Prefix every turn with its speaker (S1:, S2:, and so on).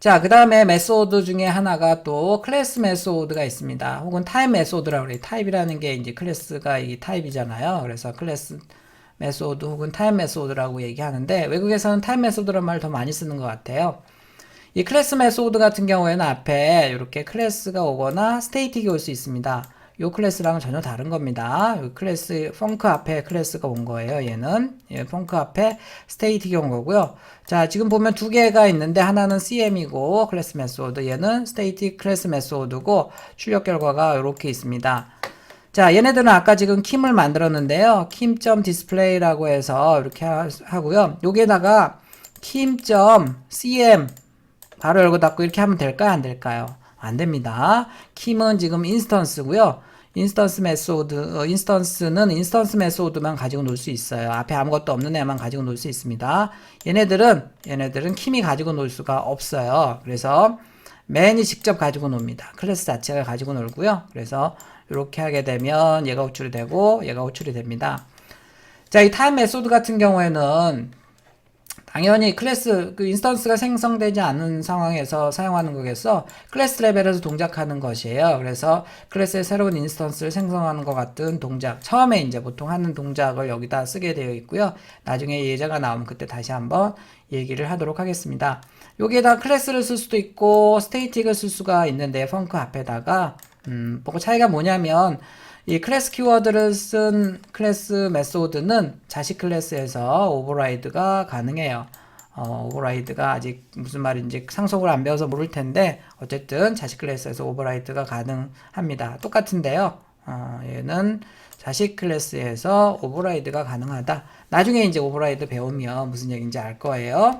S1: 자, 그 다음에 메소드 중에 하나가 또 클래스 메소드가 있습니다. 혹은 타입 메소드라고 그래요. 타입이라는 게 이제 클래스가 이 타입이잖아요. 그래서 클래스 메소드 혹은 타입 메소드라고 얘기하는데 외국에서는 타입 메소드라는 말을 더 많이 쓰는 것 같아요. 이 클래스 메소드 같은 경우에는 앞에 이렇게 클래스가 오거나 스테이틱이 올 수 있습니다. 요 클래스랑은 전혀 다른 겁니다. 요 클래스, 펑크 앞에 클래스가 온 거예요. 얘는. 예, 펑크 앞에 스테이틱이 온 거고요. 자, 지금 보면 두 개가 있는데 하나는 CM이고 클래스 메소드, 얘는 스테이틱 클래스 메소드고 출력 결과가 이렇게 있습니다. 자, 얘네들은 아까 지금 킴을 만들었는데요. 킴.display라고 해서 이렇게 하- 하고요. 여기에다가 킴.cm 바로 열고 닫고 이렇게 하면 될까요? 안 될까요? 안 됩니다. 킴은 지금 인스턴스고요. 인스턴스 메소드, 어, 인스턴스는 인스턴스 메소드만 가지고 놀 수 있어요. 앞에 아무것도 없는 애만 가지고 놀 수 있습니다. 얘네들은, 얘네들은 킴이 가지고 놀 수가 없어요. 그래서 맨이 직접 가지고 놉니다. 클래스 자체가 가지고 놀고요. 그래서 이렇게 하게 되면 얘가 호출이 되고 얘가 호출이 됩니다. 자, 이 타임 메소드 같은 경우에는 당연히 클래스 그 인스턴스가 생성되지 않은 상황에서 사용하는 거겠어. 클래스 레벨에서 동작하는 것이에요. 그래서 클래스의 새로운 인스턴스를 생성하는 것 같은 동작. 처음에 이제 보통 하는 동작을 여기다 쓰게 되어 있고요. 나중에 예제가 나오면 그때 다시 한번 얘기를 하도록 하겠습니다. 여기에다 클래스를 쓸 수도 있고 스테이틱을 쓸 수가 있는데 펑크 앞에다가 음, 뭐 차이가 뭐냐면 이 클래스 키워드를 쓴 클래스 메소드는 자식 클래스에서 오버라이드가 가능해요. 어, 오버라이드가 아직 무슨 말인지 상속을 안 배워서 모를 텐데 어쨌든 자식 클래스에서 오버라이드가 가능합니다. 똑같은데요. 어, 얘는 자식 클래스에서 오버라이드가 가능하다. 나중에 이제 오버라이드 배우면 무슨 얘기인지 알 거예요.